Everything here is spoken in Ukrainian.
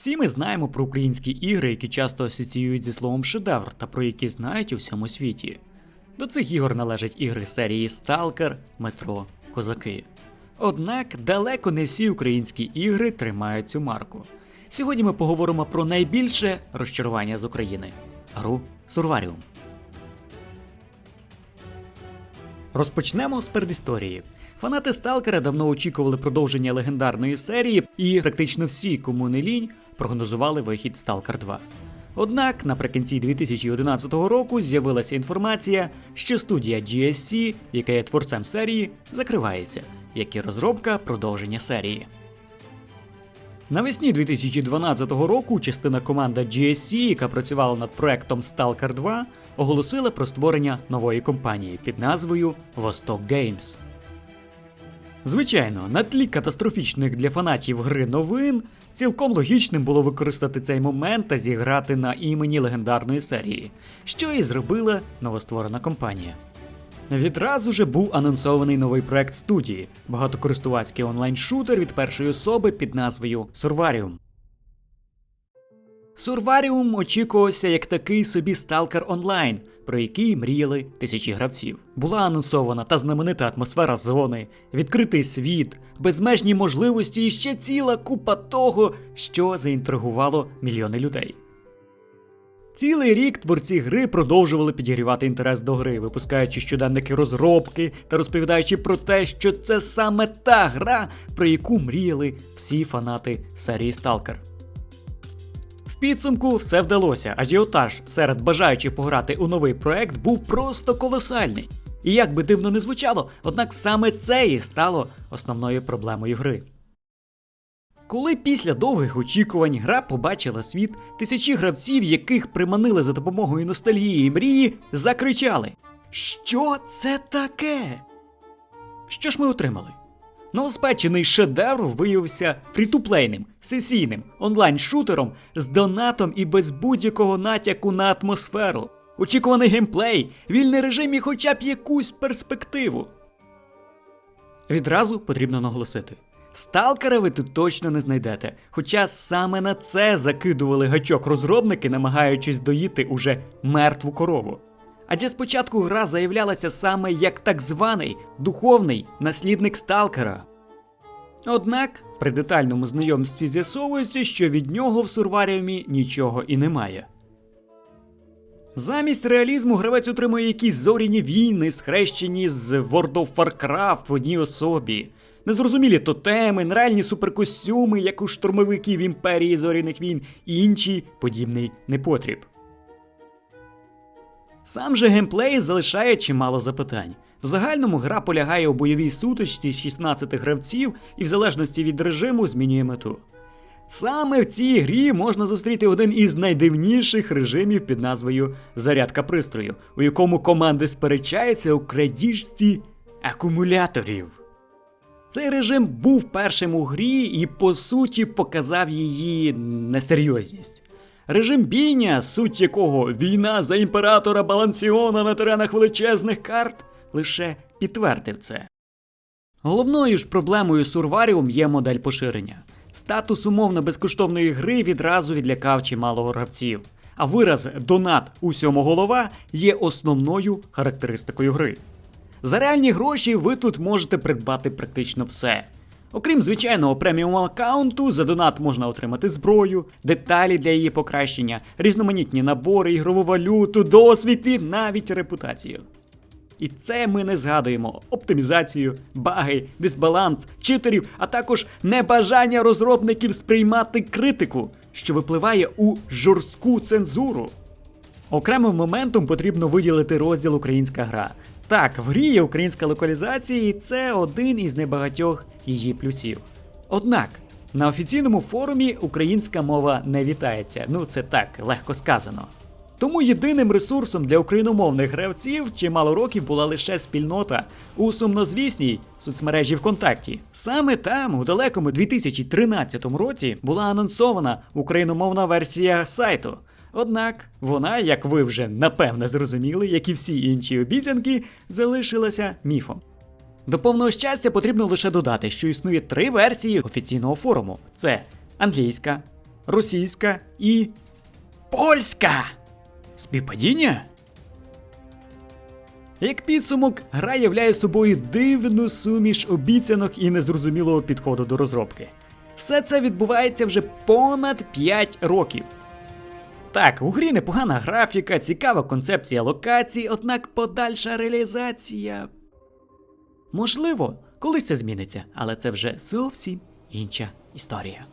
Всі ми знаємо про українські ігри, які часто асоціюють зі словом шедевр та про які знають у всьому світі. До цих ігор належать ігри серії Stalker, Метро, Козаки. Однак далеко не всі українські ігри тримають цю марку. Сьогодні ми поговоримо про найбільше розчарування з України гру Сурваріум. Розпочнемо з передісторії. Фанати Сталкера давно очікували продовження легендарної серії, і практично всі, кому не лінь, прогнозували вихід Stalker 2. Однак наприкінці 2011 року з'явилася інформація, що студія GSC, яка є творцем серії, закривається, як і розробка продовження серії. Навесні 2012 року частина команда GSC, яка працювала над проектом Stalker 2, оголосила про створення нової компанії під назвою Vostok Games. Звичайно, на тлі катастрофічних для фанатів гри новин, цілком логічним було використати цей момент та зіграти на імені легендарної серії, що і зробила новостворена компанія. Відразу же був анонсований новий проект студії багатокористувацький онлайн-шутер від першої особи під назвою Survarium. Сурваріум очікувався як такий собі Stalker Online, про який мріяли тисячі гравців. Була анонсована та знаменита атмосфера зони, відкритий світ, безмежні можливості і ще ціла купа того, що заінтригувало мільйони людей. Цілий рік творці гри продовжували підігрівати інтерес до гри, випускаючи щоденники розробки та розповідаючи про те, що це саме та гра, про яку мріяли всі фанати серії Stalker. Підсумку все вдалося, ажіотаж серед бажаючих пограти у новий проект був просто колосальний. І як би дивно не звучало, однак саме це і стало основною проблемою гри. Коли після довгих очікувань гра побачила світ, тисячі гравців, яких приманили за допомогою ностальгії і мрії, закричали: Що це таке? Що ж ми отримали? Новоспечений шедевр виявився фрітуплейним, сесійним, онлайн-шутером з донатом і без будь-якого натяку на атмосферу. Очікуваний геймплей, вільний режим і хоча б якусь перспективу. Відразу потрібно наголосити. Сталкера ви тут точно не знайдете, хоча саме на це закидували гачок розробники, намагаючись доїти уже мертву корову. Адже спочатку гра заявлялася саме як так званий духовний наслідник Сталкера. Однак при детальному знайомстві з'ясовується, що від нього в Сурваріумі нічого і немає. Замість реалізму гравець отримує якісь зоряні війни, схрещені з World of Warcraft в одній особі, незрозумілі тотеми, нереальні суперкостюми, як у штурмовиків імперії зоряних війн і інший подібний непотріб. Сам же геймплей залишає чимало запитань. В загальному гра полягає у бойовій сутичці з 16 гравців і в залежності від режиму змінює мету. Саме в цій грі можна зустріти один із найдивніших режимів під назвою Зарядка пристрою, у якому команди сперечаються у крадіжці акумуляторів. Цей режим був першим у грі і по суті показав її несерйозність. Режим бійня, суть якого війна за імператора Балансіона на теренах величезних карт, лише підтвердив це. Головною ж проблемою Сурваріум є модель поширення. Статус умовно безкоштовної гри відразу відлякав чимало гравців, а вираз донат усьому голова є основною характеристикою гри. За реальні гроші ви тут можете придбати практично все. Окрім звичайного преміум аккаунту, за донат можна отримати зброю, деталі для її покращення, різноманітні набори, ігрову валюту, досвід і навіть репутацію. І це ми не згадуємо оптимізацію, баги, дисбаланс, читерів, а також небажання розробників сприймати критику, що випливає у жорстку цензуру. Окремим моментом потрібно виділити розділ Українська гра. Так, в грі є українська локалізація, і це один із небагатьох її плюсів. Однак на офіційному форумі українська мова не вітається, ну це так легко сказано. Тому єдиним ресурсом для україномовних гравців чимало років була лише спільнота у сумнозвісній соцмережі ВКонтакті. Саме там, у далекому 2013 році, була анонсована україномовна версія сайту. Однак вона, як ви вже напевне зрозуміли, як і всі інші обіцянки, залишилася міфом. До повного щастя потрібно лише додати, що існує три версії офіційного форуму: це англійська, російська і польська. Співпадіння? Як підсумок, гра являє собою дивну суміш обіцянок і незрозумілого підходу до розробки. Все це відбувається вже понад 5 років. Так, у грі непогана графіка, цікава концепція локацій, однак подальша реалізація. Можливо, колись це зміниться, але це вже зовсім інша історія.